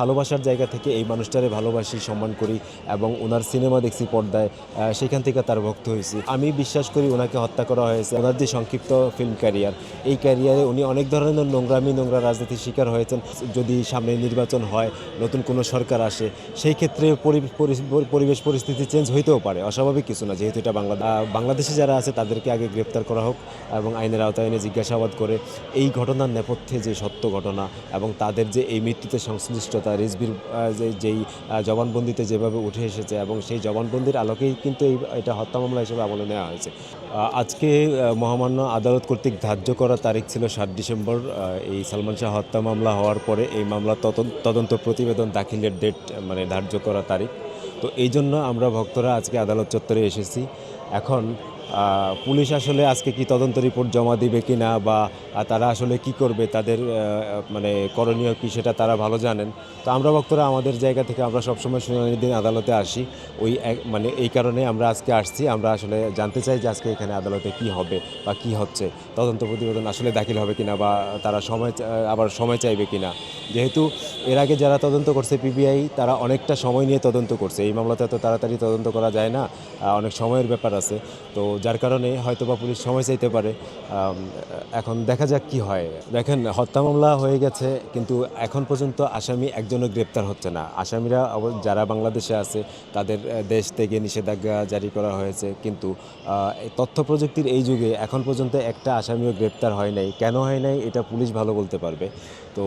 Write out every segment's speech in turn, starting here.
ভালোবাসার জায়গা থেকে এই মানুষটারে ভালোবাসি, সম্মান করি এবং ওনার সিনেমা দেখছি পর্দায় সেখান থেকে তার ভক্ত হয়েছি। আমি বিশ্বাস করি ওনাকে হত্যা করা হয়েছে। ওনার যে সংক্ষিপ্ত ফিল্ম ক্যারিয়ার এই ক্যারিয়ারে উনি অনেক ধরনের নোংরামি, নোংরা রাজনীতির শিকার হয়েছেন। যদি সামনে নির্বাচন হয়, নতুন কোনো সরকার আসে, সেই ক্ষেত্রে পরি- পরি- পরিবেশ পরিস্থিতি চেঞ্জ হইতেও পারে। অস্বাভাবিক কিছু না, যেহেতু এটা বাংলা বাংলাদেশে যারা আছে, তাদেরকে আগে গ্রেপ্তার করা হোক এবং আইনের আওতায় এনে জিজ্ঞাসাবাদ করে এই ঘটনার নেপথ্যে যে সত্য ঘটনা এবং তাদের যে এই মৃত্যুতে সংশ্লিষ্টতা, রিজবির যেই জবানবন্দিতে যেভাবে উঠে এসেছে এবং সেই জবানবন্দির আলোকেই কিন্তু এই, এটা হত্যা মামলা হিসেবে আমলে নেওয়া হয়েছে। আজকে মহামান্য আদালত কর্তৃক ধার্য করা তারিখ ছিল সাত ডিসেম্বর এই সালমান শাহ হত্যা মামলা হওয়ার পরে এই মামলা তদন্ত- প্রতিবেদন দাখিলের ডেট মানে ধার্য করা তারিখ। তো এই জন্য আমরা ভক্তরা আজকে আদালত চত্বরে এসেছি। এখন পুলিশ আসলে আজকে কি তদন্ত রিপোর্ট জমা দিবে কি না বা তারা আসলে কি করবে, তাদের মানে করণীয় কি সেটা তারা ভালো জানেন। তো আমরা ভক্তরা আমাদের জায়গা থেকে আমরা সবসময় শুনানির দিন আদালতে আসি। ওই মানে এই কারণে আমরা আজকে আসছি। আমরা আসলে জানতে চাই যে আজকে এখানে আদালতে কি হবে বা কি হচ্ছে। তদন্ত প্রতিবেদন আসলে দাখিল হবে কিনা বা তারা সময় আবার সময় চাইবে কিনা। যেহেতু এর আগে যারা তদন্ত করছে পিবিআই তারা অনেকটা সময় নিয়ে তদন্ত করছে। এই মামলাতে এত তাড়াতাড়ি তদন্ত করা যায় না। অনেক সময়ের ব্যাপার আছে। তো যার কারণে হয়তো বা পুলিশ সময় চাইতে পারে। এখন দেখা যাক কি হয়। দেখেন, হত্যা মামলা হয়ে গেছে, কিন্তু এখন পর্যন্ত আসামি একজনও গ্রেপ্তার হচ্ছে না। আসামিরা যারা বাংলাদেশে আছে, তাদের দেশ থেকে নিষেধাজ্ঞা জারি করা হয়েছে। কিন্তু তথ্য প্রযুক্তির এই যুগে এখন পর্যন্ত একটা আসামিও গ্রেপ্তার হয় নাই। কেন হয় নাই, এটা পুলিশ ভালো বলতে পারবে। তো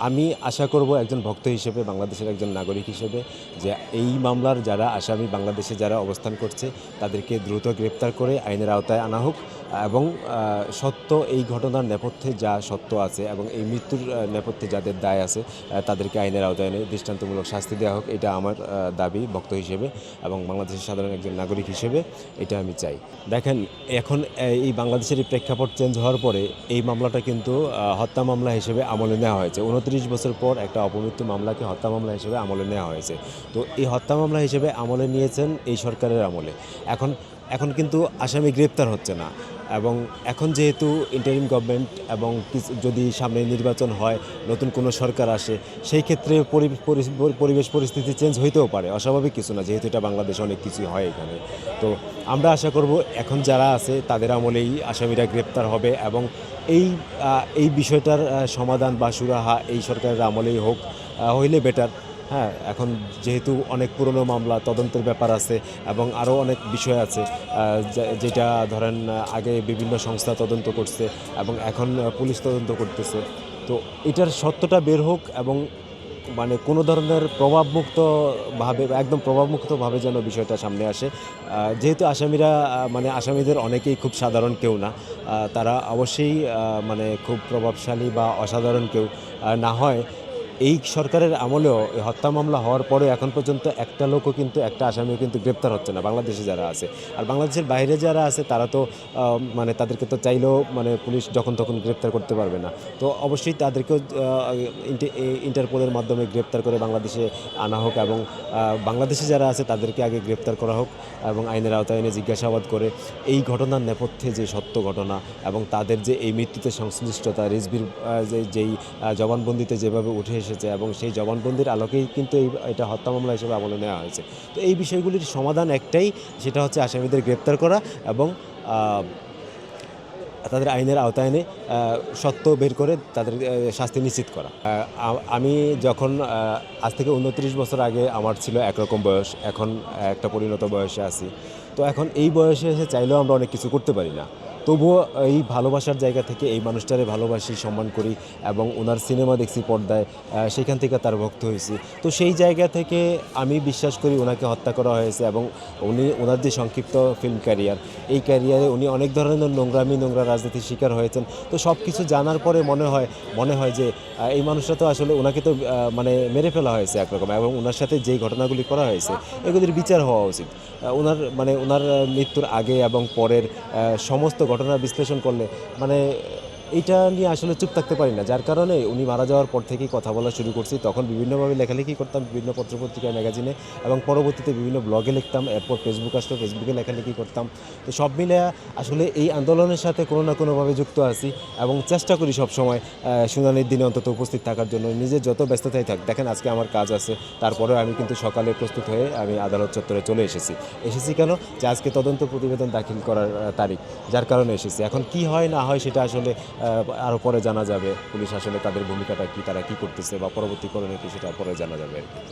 আমি আশা করব একজন ভক্ত হিসেবে, বাংলাদেশের একজন নাগরিক হিসেবে, যে এই মামলার যারা আসামি, বাংলাদেশে যারা অবস্থান করছে, তাদেরকে দ্রুত গ্রেপ্তার করে আইনের আওতায় আনা হোক। এবং সত্য, এই ঘটনার নেপথ্যে যা সত্য আছে এবং এই মৃত্যুর নেপথ্যে যাদের দায় আছে তাদেরকে আইনের আওতায় এনে দৃষ্টান্তমূলক শাস্তি দেওয়া হোক, এটা আমার দাবি ভক্ত হিসেবে এবং বাংলাদেশের সাধারণ একজন নাগরিক হিসেবে এটা আমি চাই। দেখেন, এখন এই বাংলাদেশের প্রেক্ষাপট চেঞ্জ হওয়ার পরে এই মামলাটা কিন্তু হত্যা মামলা হিসেবে আমলে নেওয়া হয়েছে। উনত্রিশ বছর পর একটা অপমৃত্যু মামলাকে হত্যা মামলা হিসেবে আমলে নেওয়া হয়েছে। তো এই হত্যা মামলা হিসেবে আমলে নিয়েছেন এই সরকারের আমলে। এখন এখন কিন্তু আসামি গ্রেপ্তার হচ্ছে না। এবং এখন যেহেতু ইন্টারিম গভর্নমেন্ট এবং যদি সামনে নির্বাচন হয়, নতুন কোনো সরকার আসে, সেই ক্ষেত্রে পরি- পরি- পরিবেশ পরিস্থিতি চেঞ্জ হইতেও পারে। অস্বাভাবিক কিছু না, যেহেতু এটা বাংলাদেশে অনেক কিছুই হয় এখানে। তো আমরা আশা করব এখন যারা আছে, তাদের আমলেই আসামিরা গ্রেপ্তার হবে এবং এই এই বিষয়টার সমাধান বা সুরাহা এই সরকারের আমলেই হোক হইলে বেটার হ্যাঁ এখন যেহেতু অনেক পুরনো মামলা, তদন্তের ব্যাপার আছে এবং আরও অনেক বিষয় আছে যেটা ধরেন আগে বিভিন্ন সংস্থা তদন্ত করছে এবং এখন পুলিশ তদন্ত করতেছে। তো এটার সত্যটা বের হোক এবং মানে কোনো ধরনের প্রভাবমুক্তভাবে একদম প্রভাবমুক্তভাবে যেন বিষয়টা সামনে আসে যেহেতু আসামিরা মানে আসামিদের অনেকেই খুব সাধারণ কেউ না তারা অবশ্যই মানে খুব প্রভাবশালী বা অসাধারণ কেউ না হয়। এই সরকারের আমলেও হত্যা মামলা হওয়ার পরে এখন পর্যন্ত একটা লোকও কিন্তু, একটা আসামিও কিন্তু গ্রেপ্তার হচ্ছে না, বাংলাদেশে যারা আছে। আর বাংলাদেশের বাইরে যারা আছে, তারা তো মানে তাদেরকে তো চাইলেও মানে পুলিশ যখন তখন গ্রেপ্তার করতে পারবে না। তো অবশ্যই তাদেরকেও ইন্টারপোলের মাধ্যমে গ্রেপ্তার করে বাংলাদেশে আনা হোক এবং বাংলাদেশে যারা আছে, তাদেরকে আগে গ্রেপ্তার করা হোক এবং আইনের আওতায় এনে জিজ্ঞাসাবাদ করে এই ঘটনার নেপথ্যে যে সত্য ঘটনা এবং তাদের যে এই মৃত্যুতে সংশ্লিষ্টতা, রিজবির যেই জবানবন্দিতে যেভাবে উঠে এসেছে এবং সেই জবানবন্দির আলোকেই কিন্তু এই, এটা হত্যা মামলা হিসেবে আমলে নেওয়া হয়েছে। তো এই বিষয়গুলির সমাধান একটাই, সেটা হচ্ছে আসামিদের গ্রেপ্তার করা এবং তাদের আইনের আওতায় এনে সত্য বের করে তাদের শাস্তি নিশ্চিত করা। আমি যখন আজ থেকে উনত্রিশ বছর আগে আমার ছিল একরকম বয়স, এখন একটা পরিণত বয়সে আছি। তো এখন এই বয়সে এসে চাইলেও আমরা অনেক কিছু করতে পারি না। তবুও এই ভালোবাসার জায়গা থেকে এই মানুষটারে ভালোবাসি, সম্মান করি এবং ওনার সিনেমা দেখছি পর্দায় সেখান থেকে তার ভক্ত হয়েছি। তো সেই জায়গা থেকে আমি বিশ্বাস করি ওনাকে হত্যা করা হয়েছে এবং উনি, ওনার যে সংক্ষিপ্ত ফিল্ম ক্যারিয়ার এই ক্যারিয়ারে উনি অনেক ধরনের নোংরামি, নোংরা রাজনীতির শিকার হয়েছেন। তো সব কিছু জানার পরে মনে হয় মনে হয় যে এই মানুষটা তো আসলে ওনাকে তো মানে মেরে ফেলা হয়েছে একরকম এবং ওনার সাথে যেই ঘটনাগুলি করা হয়েছে, এগুলির বিচার হওয়া উচিত। ওনার মানে ওনার মৃত্যুর আগে এবং পরের সমস্ত ঘটনা বিশ্লেষণ করলে। মানে এইটা নিয়ে আসলে চুপ থাকতে পারি না। যার কারণে উনি মারা যাওয়ার পর থেকেই কথা বলা শুরু করছি। তখন বিভিন্নভাবে লেখালেখি করতাম বিভিন্ন পত্রপত্রিকা ম্যাগাজিনে এবং পরবর্তীতে বিভিন্ন ব্লগে লিখতাম এরপর ফেসবুক আসলো ফেসবুকে লেখালেখি করতাম। তো সব মিলে আসলে এই আন্দোলনের সাথে কোনো না কোনোভাবে যুক্ত আছি এবং চেষ্টা করি সবসময় আহ, শুনানির দিনে অন্তত উপস্থিত থাকার জন্য। নিজের যত ব্যস্ততাই থাক দেখেন আজকে আমার কাজ আছে তারপরেও আমি কিন্তু সকালে প্রস্তুত হয়ে আমি আদালত চত্বরে চলে এসেছি। এসেছি কেন? যে আজকে তদন্ত প্রতিবেদন দাখিল করার তারিখ যার কারণে এসেছি। এখন কি হয় না হয় সেটা আসলে আরও পরে জানা যাবে পুলিশ আসলে তাদের ভূমিকাটা কি, তারা কি করতেছে বা পরবর্তীকরণে কি সেটা পরে জানা যাবে আর কি।